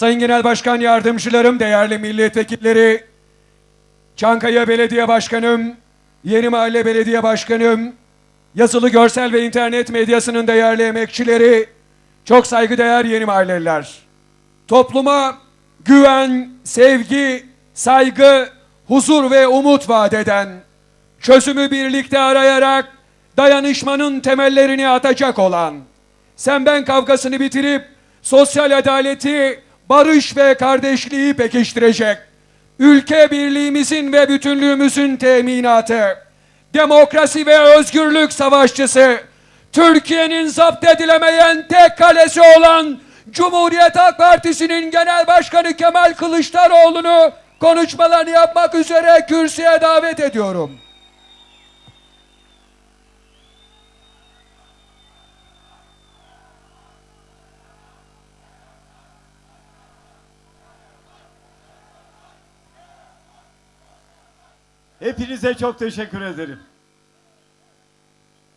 Sayın Genel Başkan Yardımcılarım, değerli milletvekilleri, Çankaya Belediye Başkanım, Yeni Mahalle Belediye Başkanım, yazılı görsel ve internet medyasının değerli emekçileri, çok saygıdeğer yeni mahalleliler. Topluma güven, sevgi, saygı, huzur ve umut vaat eden, çözümü birlikte arayarak dayanışmanın temellerini atacak olan, sen ben kavgasını bitirip sosyal adaleti, barış ve kardeşliği pekiştirecek, ülke birliğimizin ve bütünlüğümüzün teminatı, demokrasi ve özgürlük savaşçısı, Türkiye'nin zapt edilemeyen tek kalesi olan Cumhuriyet Halk Partisi'nin Genel Başkanı Kemal Kılıçdaroğlu'nu konuşmalarını yapmak üzere kürsüye davet ediyorum. Hepinize çok teşekkür ederim.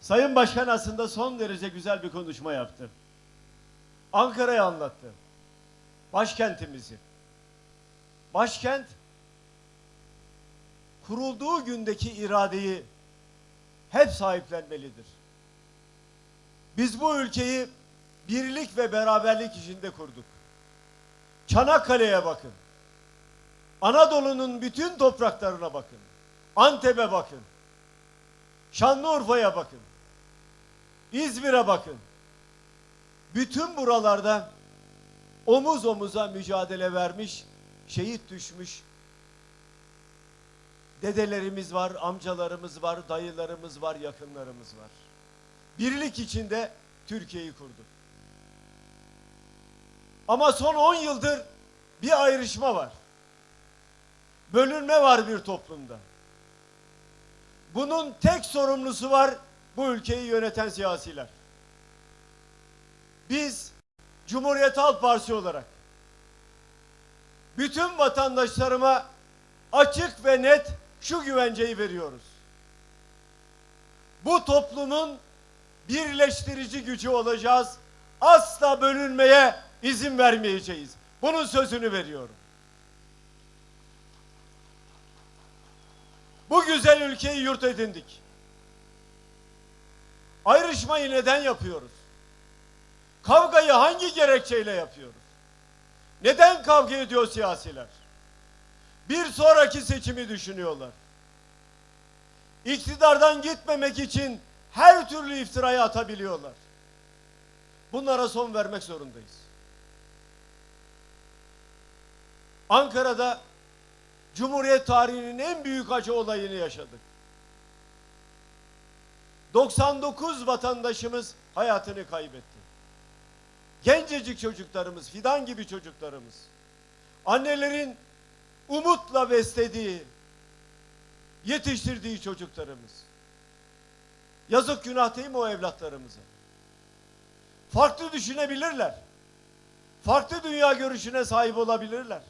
Sayın Başkan aslında son derece güzel bir konuşma yaptı. Ankara'yı anlattı. Başkentimizi. Başkent kurulduğu gündeki iradeyi hep sahiplenmelidir. Biz bu ülkeyi birlik ve beraberlik içinde kurduk. Çanakkale'ye bakın. Anadolu'nun bütün topraklarına bakın. Antep'e bakın. Şanlıurfa'ya bakın. İzmir'e bakın. Bütün buralarda omuz omuza mücadele vermiş, şehit düşmüş dedelerimiz var, amcalarımız var, dayılarımız var, yakınlarımız var. Birlik içinde Türkiye'yi kurduk. Ama son 10 yıldır bir ayrışma var. Bölünme var bir toplumda. Bunun tek sorumlusu var bu ülkeyi yöneten siyasiler. Biz Cumhuriyet Halk Partisi olarak bütün vatandaşlarıma açık ve net şu güvenceyi veriyoruz. Bu toplumun birleştirici gücü olacağız. Asla bölünmeye izin vermeyeceğiz. Bunun sözünü veriyorum. Bu güzel ülkeyi yurt edindik. Ayrışmayı neden yapıyoruz? Kavgayı hangi gerekçeyle yapıyoruz? Neden kavga ediyor siyasiler? Bir sonraki seçimi düşünüyorlar. İktidardan gitmemek için her türlü iftirayı atabiliyorlar. Bunlara son vermek zorundayız. Ankara'da Cumhuriyet tarihinin en büyük acı olayını yaşadık. 99 vatandaşımız hayatını kaybetti. Gencecik çocuklarımız, fidan gibi çocuklarımız. Annelerin umutla beslediği, yetiştirdiği çocuklarımız. Yazık günah değil mi o evlatlarımıza? Farklı düşünebilirler. Farklı dünya görüşüne sahip olabilirler.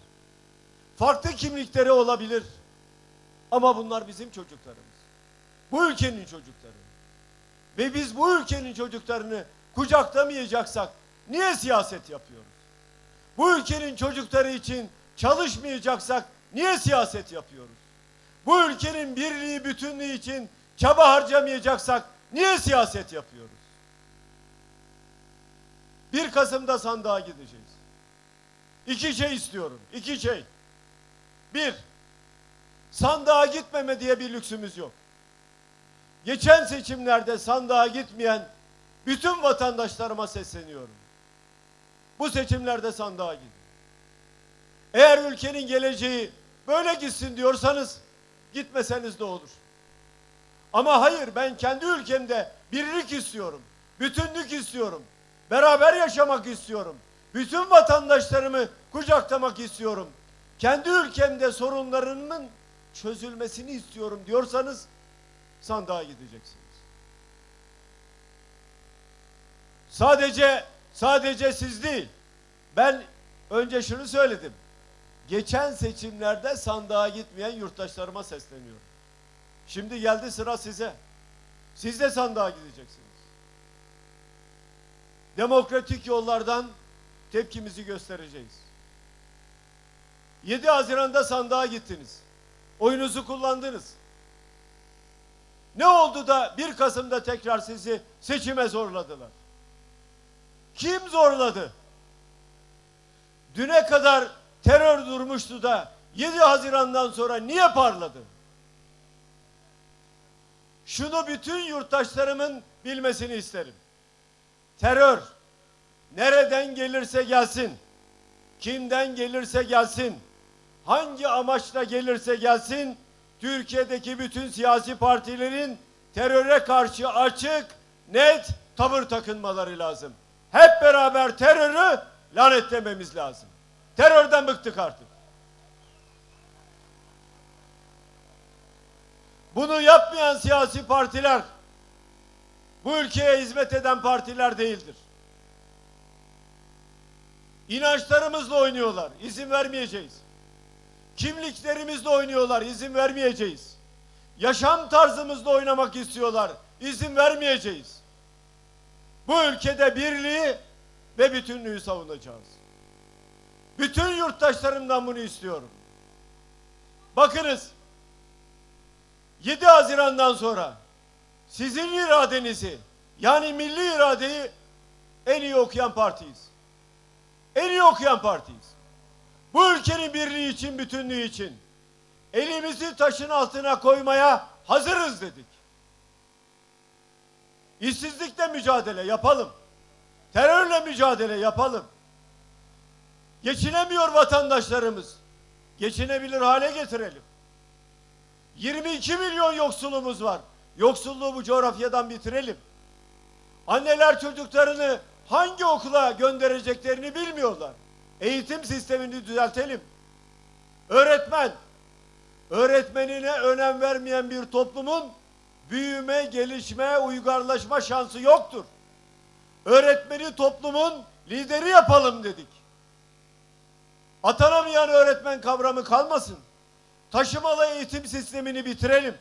Farklı kimlikleri olabilir. Ama bunlar bizim çocuklarımız. Bu ülkenin çocukları. Ve biz bu ülkenin çocuklarını kucaklamayacaksak niye siyaset yapıyoruz? Bu ülkenin çocukları için çalışmayacaksak niye siyaset yapıyoruz? Bu ülkenin birliği, bütünlüğü için çaba harcamayacaksak niye siyaset yapıyoruz? 1 Kasım'da sandığa gideceğiz. İki şey istiyorum. iki şey. Bir, sandığa gitmeme diye bir lüksümüz yok. Geçen seçimlerde sandığa gitmeyen bütün vatandaşlarıma sesleniyorum. Bu seçimlerde sandığa gidin. Eğer ülkenin geleceği böyle gitsin diyorsanız gitmeseniz de olur. Ama hayır ben kendi ülkemde birlik istiyorum. Bütünlük istiyorum. Beraber yaşamak istiyorum. Bütün vatandaşlarımı kucaklamak istiyorum. Kendi ülkemde sorunlarının çözülmesini istiyorum diyorsanız sandığa gideceksiniz. Sadece sadece siz değil. Ben önce şunu söyledim. Geçen seçimlerde sandığa gitmeyen yurttaşlarıma sesleniyorum. Şimdi geldi sıra size. Siz de sandığa gideceksiniz. Demokratik yollardan tepkimizi göstereceğiz. 7 Haziran'da sandığa gittiniz. Oyunuzu kullandınız. Ne oldu da 1 Kasım'da tekrar sizi seçime zorladılar? Kim zorladı? Düne kadar terör durmuştu da 7 Haziran'dan sonra niye parladı? Şunu bütün yurttaşlarımın bilmesini isterim. Terör nereden gelirse gelsin, kimden gelirse gelsin, hangi amaçla gelirse gelsin, Türkiye'deki bütün siyasi partilerin teröre karşı açık, net tavır takınmaları lazım. Hep beraber terörü lanetlememiz lazım. Terörden bıktık artık. Bunu yapmayan siyasi partiler bu ülkeye hizmet eden partiler değildir. İnançlarımızla oynuyorlar. İzin vermeyeceğiz. Kimliklerimizle oynuyorlar. İzin vermeyeceğiz. Yaşam tarzımızla oynamak istiyorlar. İzin vermeyeceğiz. Bu ülkede birliği ve bütünlüğü savunacağız. Bütün yurttaşlarımdan bunu istiyorum. Bakınız 7 Haziran'dan sonra sizin iradenizi yani milli iradeyi en iyi okuyan partiyiz. En iyi okuyan partiyiz. Bu ülkenin birliği için, bütünlüğü için elimizi taşın altına koymaya hazırız dedik. İşsizlikle mücadele yapalım. Terörle mücadele yapalım. Geçinemiyor vatandaşlarımız. Geçinebilir hale getirelim. 22 milyon yoksulumuz var. Yoksulluğu bu coğrafyadan bitirelim. Anneler çocuklarını hangi okula göndereceklerini bilmiyorlar. Eğitim sistemini düzeltelim. Öğretmen, öğretmenine önem vermeyen bir toplumun büyüme, gelişme, uygarlaşma şansı yoktur. Öğretmeni toplumun lideri yapalım dedik. Atanamayan öğretmen kavramı kalmasın. Taşımalı eğitim sistemini bitirelim.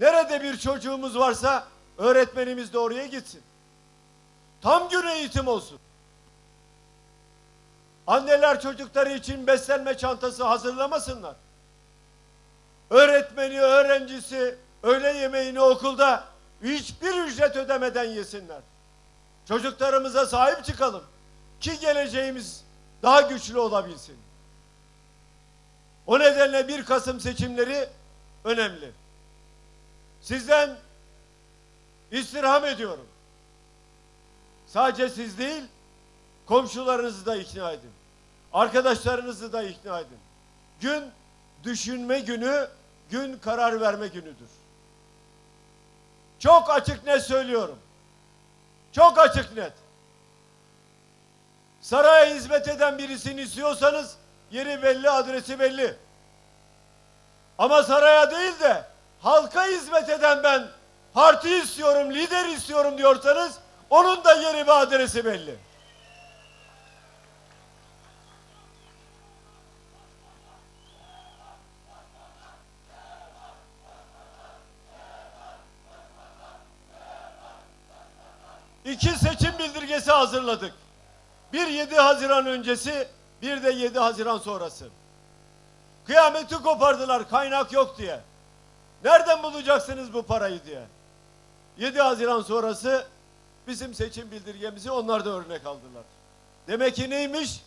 Nerede bir çocuğumuz varsa öğretmenimiz de oraya gitsin. Tam gün eğitim olsun. Anneler çocukları için beslenme çantası hazırlamasınlar. Öğretmeni, öğrencisi öğle yemeğini okulda hiçbir ücret ödemeden yesinler. Çocuklarımıza sahip çıkalım ki geleceğimiz daha güçlü olabilsin. O nedenle 1 Kasım seçimleri önemli. Sizden istirham ediyorum. Sadece siz değil, komşularınızı da ikna edin. Arkadaşlarınızı da ikna edin. Gün düşünme günü, gün karar verme günüdür. Çok açık net söylüyorum. Çok açık net. Saraya hizmet eden birisini istiyorsanız yeri belli, adresi belli. Ama saraya değil de halka hizmet eden ben parti istiyorum, lider istiyorum diyorsanız onun da yeri ve adresi belli. İki seçim bildirgesi hazırladık. Bir 7 Haziran öncesi, bir de 7 Haziran sonrası. Kıyameti kopardılar kaynak yok diye. Nereden bulacaksınız bu parayı diye. 7 Haziran sonrası bizim seçim bildirgemizi onlar da örnek aldılar. Demek ki neymiş?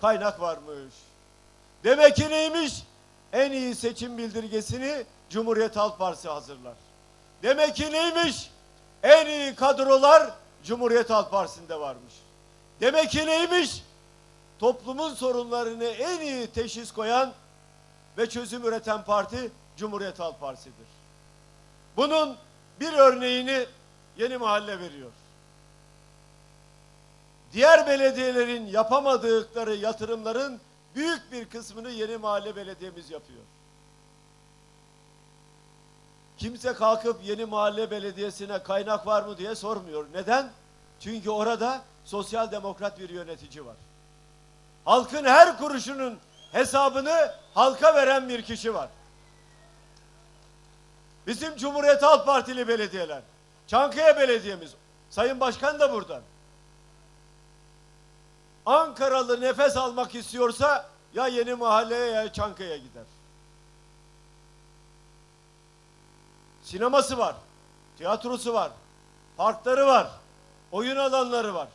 Kaynak varmış. Demek ki neymiş? En iyi seçim bildirgesini Cumhuriyet Halk Partisi hazırlar. Demek ki neymiş? En iyi kadrolar Cumhuriyet Halk Partisi'nde varmış. Demek ki neymiş? Toplumun sorunlarını en iyi teşhis koyan ve çözüm üreten parti Cumhuriyet Halk Partisi'dir. Bunun bir örneğini Yeni Mahalle veriyor. Diğer belediyelerin yapamadıkları yatırımların büyük bir kısmını Yeni Mahalle Belediyemiz yapıyor. Kimse kalkıp Yeni Mahalle Belediyesi'ne kaynak var mı diye sormuyor. Neden? Çünkü orada sosyal demokrat bir yönetici var. Halkın her kuruşunun hesabını halka veren bir kişi var. Bizim Cumhuriyet Halk Partili belediyeler, Çankaya Belediyemiz, Sayın Başkan da buradan. Ankaralı nefes almak istiyorsa ya yeni mahalleye ya Çankaya gider. Sineması var, tiyatrosu var, parkları var, oyun alanları var.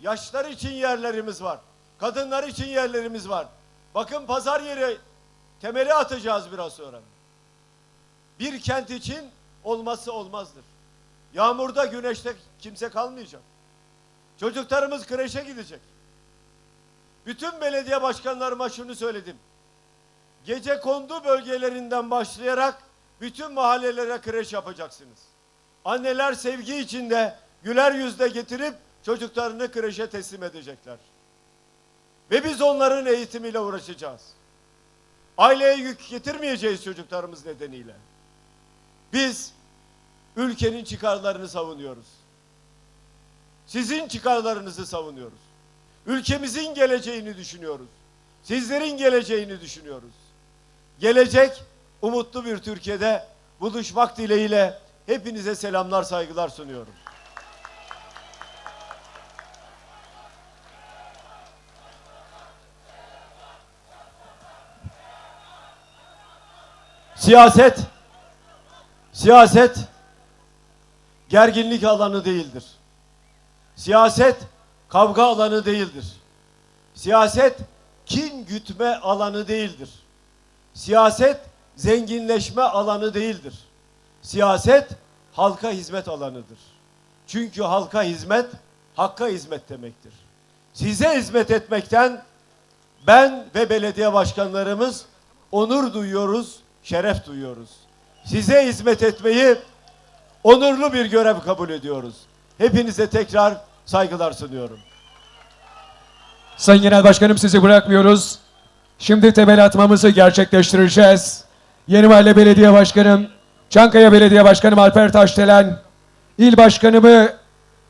Yaşlar için yerlerimiz var. Kadınlar için yerlerimiz var. Bakın pazar yeri temeli atacağız biraz sonra. Bir kent için olmazsa olmazdır. Yağmurda, güneşte kimse kalmayacak. Çocuklarımız kreşe gidecek. Bütün belediye başkanlarıma şunu söyledim. Gece kondu bölgelerinden başlayarak bütün mahallelere kreş yapacaksınız. Anneler sevgi içinde güler yüzle getirip çocuklarını kreşe teslim edecekler. Ve biz onların eğitimiyle uğraşacağız. Aileye yük getirmeyeceğiz çocuklarımız nedeniyle. Biz ülkenin çıkarlarını savunuyoruz. Sizin çıkarlarınızı savunuyoruz. Ülkemizin geleceğini düşünüyoruz. Sizlerin geleceğini düşünüyoruz. Gelecek umutlu bir Türkiye'de buluşmak dileğiyle hepinize selamlar, saygılar sunuyorum. Siyaset siyaset gerginlik alanı değildir. Siyaset kavga alanı değildir. Siyaset kin gütme alanı değildir. Siyaset zenginleşme alanı değildir. Siyaset halka hizmet alanıdır. Çünkü halka hizmet hakka hizmet demektir. Size hizmet etmekten ben ve belediye başkanlarımız onur duyuyoruz, şeref duyuyoruz. Size hizmet etmeyi onurlu bir görev kabul ediyoruz. Hepinize tekrar saygılar sunuyorum. Sayın Genel Başkanım sizi bırakmıyoruz. Şimdi temel atmamızı gerçekleştireceğiz. Yeni Mahalle Belediye Başkanım, Çankaya Belediye Başkanım Alper Taşdelen, İl Başkanımı,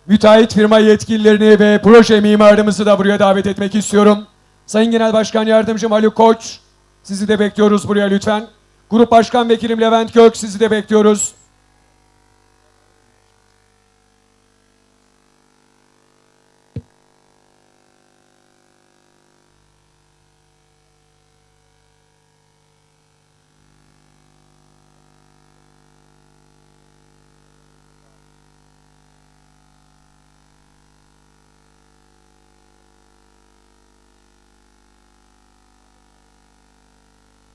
müteahhit firma yetkililerini ve proje mimarımızı da buraya davet etmek istiyorum. Sayın Genel Başkan Yardımcım Haluk Koç, sizi de bekliyoruz buraya lütfen. Grup Başkan Vekilim Levent Gök, sizi de bekliyoruz.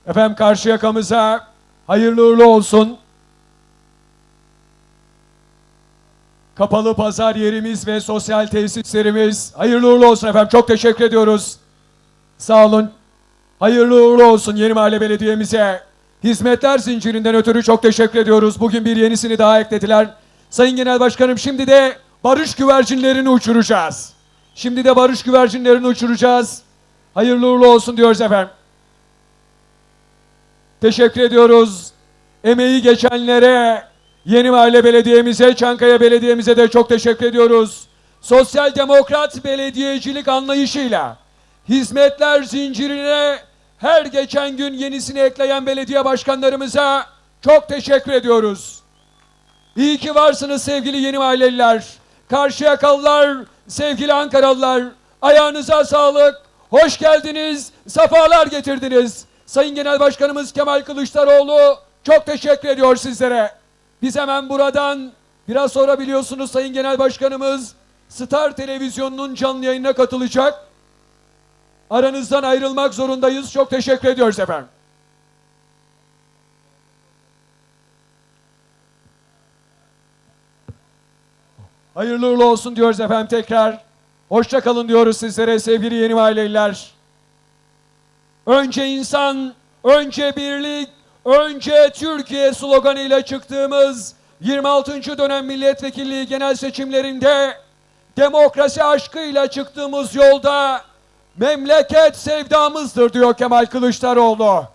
Efendim karşı yakamıza hayırlı uğurlu olsun. Kapalı pazar yerimiz ve sosyal tesislerimiz hayırlı uğurlu olsun efendim. Çok teşekkür ediyoruz. Sağ olun. Hayırlı uğurlu olsun Yeni Mahalle Belediye'mize. Hizmetler zincirinden ötürü çok teşekkür ediyoruz. Bugün bir yenisini daha eklediler. Sayın Genel Başkanım şimdi de barış güvercinlerini uçuracağız. Şimdi de barış güvercinlerini uçuracağız. Hayırlı uğurlu olsun diyoruz efendim. Teşekkür ediyoruz. Emeği geçenlere, Yeni Mahalle Belediye'mize, Çankaya Belediye'mize de çok teşekkür ediyoruz. Sosyal demokrat belediyecilik anlayışıyla hizmetler zincirine her geçen gün yenisini ekleyen belediye başkanlarımıza çok teşekkür ediyoruz. İyi ki varsınız sevgili yeni mahalleliler. Karşıyakalılar, sevgili Ankaralılar. Ayağınıza sağlık. Hoş geldiniz. Sefalar getirdiniz. Sayın Genel Başkanımız Kemal Kılıçdaroğlu çok teşekkür ediyor sizlere. Biz hemen buradan biraz sonra biliyorsunuz Sayın Genel Başkanımız Star Televizyonu'nun canlı yayınına katılacak. Aranızdan ayrılmak zorundayız. Çok teşekkür ediyoruz efendim. Hayırlı uğurlu olsun diyoruz efendim tekrar. Hoşça kalın diyoruz sizlere sevgili yeni mahalleliler. Önce insan, önce birlik, önce Türkiye sloganıyla çıktığımız 26. dönem milletvekilliği genel seçimlerinde demokrasi aşkıyla çıktığımız yolda memleket sevdamızdır diyor Kemal Kılıçdaroğlu.